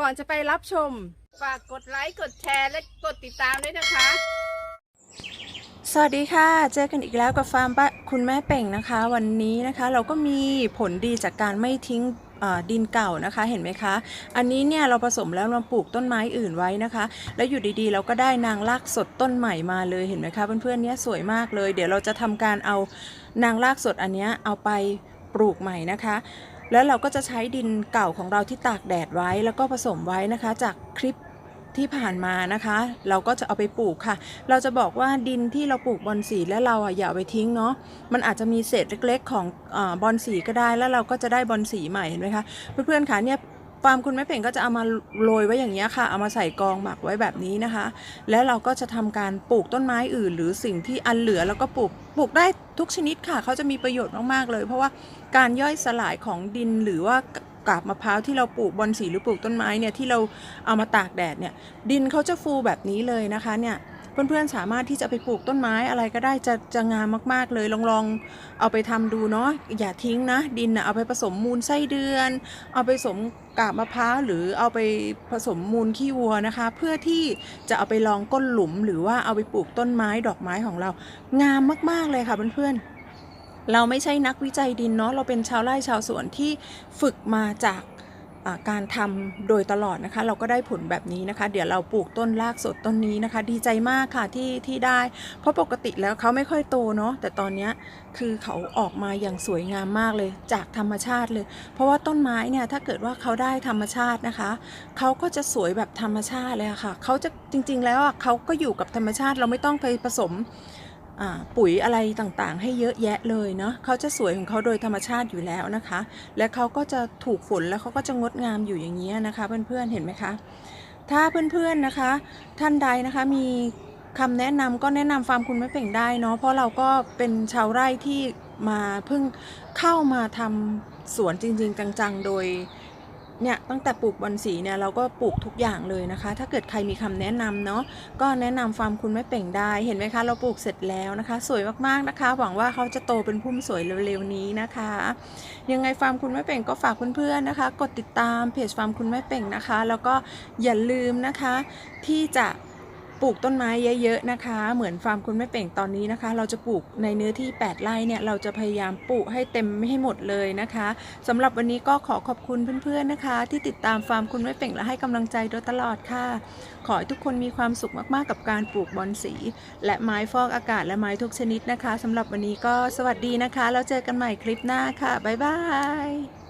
ก่อนจะไปรับชม ฝากกดไลค์กดแชร์และกดติดตามด้วยนะคะ สวัสดีค่ะ เจอกันอีกแล้วกับฟาร์มบ้านคุณแม่เป่งนะคะ วันนี้นะคะเราก็มีผลดีจากการไม่ทิ้งดินเก่านะคะเห็นไหมคะ อันนี้เนี่ยเราผสมแล้วเราปลูกต้นไม้อื่นไว้นะคะ แล้วอยู่ดีๆ เราก็ได้นางรากสดต้นใหม่มาเลยเห็นไหมคะเพื่อนๆเนี่ยสวยมากเลย เดี๋ยวเราจะทำการเอานางรากสดอันเนี้ยเอาไปปลูกใหม่นะคะ แล้วเราก็จะใช้ดินเก่าของเราที่ตากแดดไว้ แล้วก็ผสมไว้นะคะ จากคลิปที่ผ่านมานะคะ เราก็จะเอาไปปลูกค่ะ เราจะบอกว่าดินที่เราปลูกบอนสีและเราอะอย่าไปทิ้งเนาะมันอาจจะมีเศษเล็กๆ ของออบอนสีก็ได้แล้วเราก็จะได้บอนสีใหม่เห็นไหมคะเพื่อนๆคะเนี่ย ฟาร์มคุณแม่เป่งก็จะเอามาโรยไว้อย่างนี้ค่ะ เอามาใส่กองหมักไว้แบบนี้นะคะ แล้วเราก็จะทำการปลูกต้นไม้อื่น หรือสิ่งที่อันเหลือแล้วก็ปลูกปลูกได้ทุกชนิดค่ะ เขาจะมีประโยชน์มากๆเลย เพราะว่าการย่อยสลายของดินหรือว่ากาบมะพร้าวที่เราปลูกบอนสีหรือปลูกต้นไม้เนี่ยที่เราเอามาตากแดดเนี่ยดินเขาจะฟูแบบนี้เลยนะคะเนี่ย เพื่อนๆสามารถที่จะไปปลูกต้นไม้อะไรก็ได้จะจะงามมากๆเลยลองลองเอาไปทำดูเนาะอย่าทิ้งนะ ดินนะเอาไปผสมมูลไส้เดือน เอาไปผสมกาบมะพร้าวหรือเอาไปผสมมูลขี้วัวนะคะ เพื่อที่จะเอาไปลองก้นหลุม หรือว่าเอาไปปลูกต้นไม้ดอกไม้ของเรา งามมากๆเลยค่ะเพื่อนๆเราไม่ใช่นักวิจัยดินเนาะเราเป็นชาวไร่ชาวสวนที่ฝึกมาจาก การทำโดยตลอดนะคะ เราก็ได้ผลแบบนี้นะคะ เดี๋ยวเราปลูกต้นรากสดต้นนี้นะคะ ดีใจมากค่ะที่ที่ได้ เพราะปกติแล้วเขาไม่ค่อยโตเนาะแต่ตอนนี้คือเขาออกมาอย่างสวยงามมากเลยจากธรรมชาติเลย เพราะว่าต้นไม้เนี่ยถ้าเกิดว่าเขาได้ธรรมชาตินะคะเขาก็จะสวยแบบธรรมชาติเลยะค่ะเขาจะจริงๆแล้วอะเขาก็อยู่กับธรรมชาติเราไม่ต้องไปผสม ปุ๋ยอะไรต่างๆ ให้เยอะแยะเลยเนาะเขาจะสวยของเขาโดยธรรมชาติอยู่แล้วนะคะ และเขาก็จะถูกฝนแล้วเขาก็จะงดงามอยู่อย่างนี้นะคะ เพื่อนๆเห็นไหมคะ ถ้าเพื่อนๆนะคะ ท่านใดนะคะมีคำแนะนำก็แนะนำฟาร์มคุณไม่เป่งได้เนาะเพราะเราก็เป็นชาวไร่ที่มาเพิ่งเข้ามาทำสวนจริง ๆ จังๆ โดย เนี่ยตั้งแต่ปลูกบอนสีเนี่ยเราก็ปลูกทุกอย่างเลยนะคะ ถ้าเกิดใครมีคำแนะนำเนาะก็แนะนำฟาร์มคุณแม่เป่งได้ เห็นไหมคะ เราปลูกเสร็จแล้วนะคะ สวยมากๆนะคะ หวังว่าเขาจะโตเป็นพุ่มสวยเร็วๆนี้นะคะ ยังไงฟาร์มคุณแม่เป่งก็ฝากเพื่อนๆนะคะ กดติดตามเพจฟาร์มคุณแม่เป่งนะคะ แล้วก็อย่าลืมนะคะที่จะ ปลูกต้นไม้เยอะๆนะคะ เหมือนฟาร์มคุณแม่เป่งตอนนี้นะคะ เราจะปลูกในเนื้อที่ 8 ไร่เนี่ยเราจะพยายามปลูกให้เต็มไม่ให้หมดเลยนะคะสำหรับวันนี้ก็ขอขอบคุณเพื่อนๆนะคะ ที่ติดตามฟาร์มคุณแม่เป่งและให้กำลังใจโดยตลอดค่ะ ขอให้ทุกคนมีความสุขมากๆกับการปลูกบอนสี และไม้ฟอกอากาศและไม้ทุกชนิดนะคะสำหรับวันนี้ก็สวัสดีนะคะแล้วเจอกันใหม่คลิปหน้าค่ะบ๊ายบาย